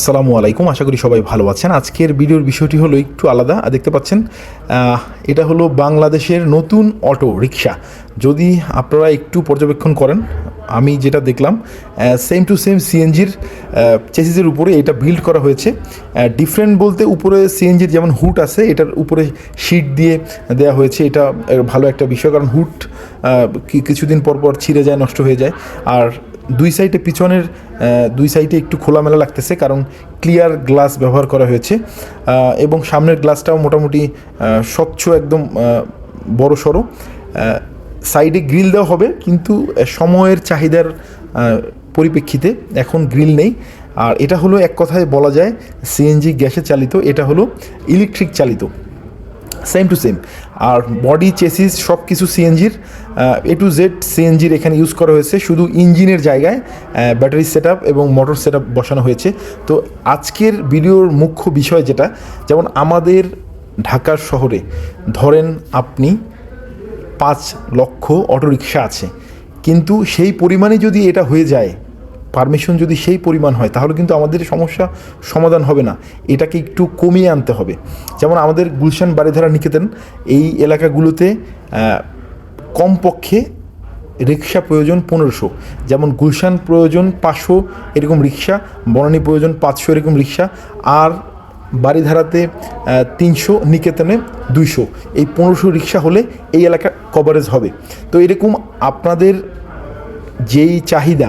আসসালামু আলাইকুম, আশা করি সবাই ভালো আছেন। আজকের ভিডিওর বিষয়টি হলো একটু আলাদা দেখতে পাচ্ছেন এটা হলো বাংলাদেশের নতুন অটো রিক্সা যদি আপনারা একটু পর্যবেক্ষণ করেন, আমি যেটা দেখলাম সেম টু সেম সিএনজির চেসিসের উপরে এটা বিল্ড করা হয়েছে। ডিফারেন্ট বলতে উপরে সিএনজির যেমন হুট আছে, এটার উপরে শিট দিয়ে দেওয়া হয়েছে। এটা ভালো একটা বিষয়, কারণ হুট কিছুদিন পর পর ছিঁড়ে যায়, নষ্ট হয়ে যায়। আর দুই সাইডে পিছনের দুই সাইডে একটু খোলামেলা লাগতেছে কারণ ক্লিয়ার গ্লাস ব্যবহার করা হয়েছে। এবং সামনের গ্লাসটাও মোটামুটি স্বচ্ছ একদম বড় সড়ো। সাইডে গ্রিল দেওয়া হবে কিন্তু সময়ের চাহিদার পরিপ্রেক্ষিতে এখন গ্রিল নেই। আর এটা হলো এক কথায় বলা যায়, সিএনজি গ্যাসে চালিত, এটা হলো ইলেকট্রিক চালিত। Same to same. R body chassis সব কিছু সিএনজির এ টু জেড সিএনজির এখানে ইউজ করা হয়েছে, শুধু ইঞ্জিনের জায়গায় ব্যাটারি সেট এবং মোটর সেট বসানো হয়েছে। তো আজকের ভিডিওর মুখ্য বিষয় যেটা, যেমন আমাদের ঢাকার শহরে ধরেন আপনি পাঁচ লক্ষ অটোরিকশা আছে, কিন্তু সেই পরিমাণে যদি এটা হয়ে যায় পারমিশন যদি সেই পরিমাণ হয়, তাহলে কিন্তু আমাদের সমস্যা সমাধান হবে না। এটাকে একটু কমিয়ে আনতে হবে। যেমন আমাদের গুলশান বাড়িধারা নিকেতন, এই এলাকাগুলোতে কমপক্ষে রিক্সা প্রয়োজন পনেরোশো। যেমন গুলশান প্রয়োজন পাঁচশো এরকম রিক্সা বনানী প্রয়োজন পাঁচশো এরকম রিক্সা আর বাড়িধারাতে তিনশো, নিকেতনে দুইশো। এই পনেরোশো রিক্সা হলে এই এলাকা কভারেজ হবে। তো এরকম আপনাদের যেই চাহিদা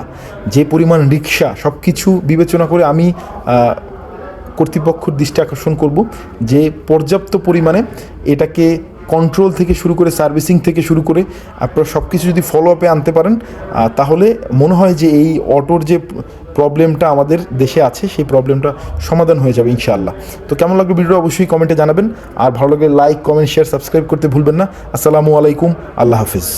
যে পরিমাণ রিক্সা সব কিছু বিবেচনা করে আমি কর্তৃপক্ষের দৃষ্টি আকর্ষণ করব যে পর্যাপ্ত পরিমাণে এটাকে কন্ট্রোল থেকে শুরু করে সার্ভিসিং থেকে শুরু করে আপনারা সব কিছু যদি ফলো আপে আনতে পারেন তাহলে মনে হয় যে এই অটোর যে প্রবলেমটা আমাদের দেশে আছে, সেই প্রবলেমটা সমাধান হয়ে যাবে ইনশাআল্লাহ। তো কেমন লাগল ভিডিও অবশ্যই কমেন্টে জানাবেন, আর ভালো লাগে লাইক কমেন্ট শেয়ার সাবস্ক্রাইব করতে ভুলবেন না। আসসালামু আলাইকুম, আল্লাহ হাফিজ।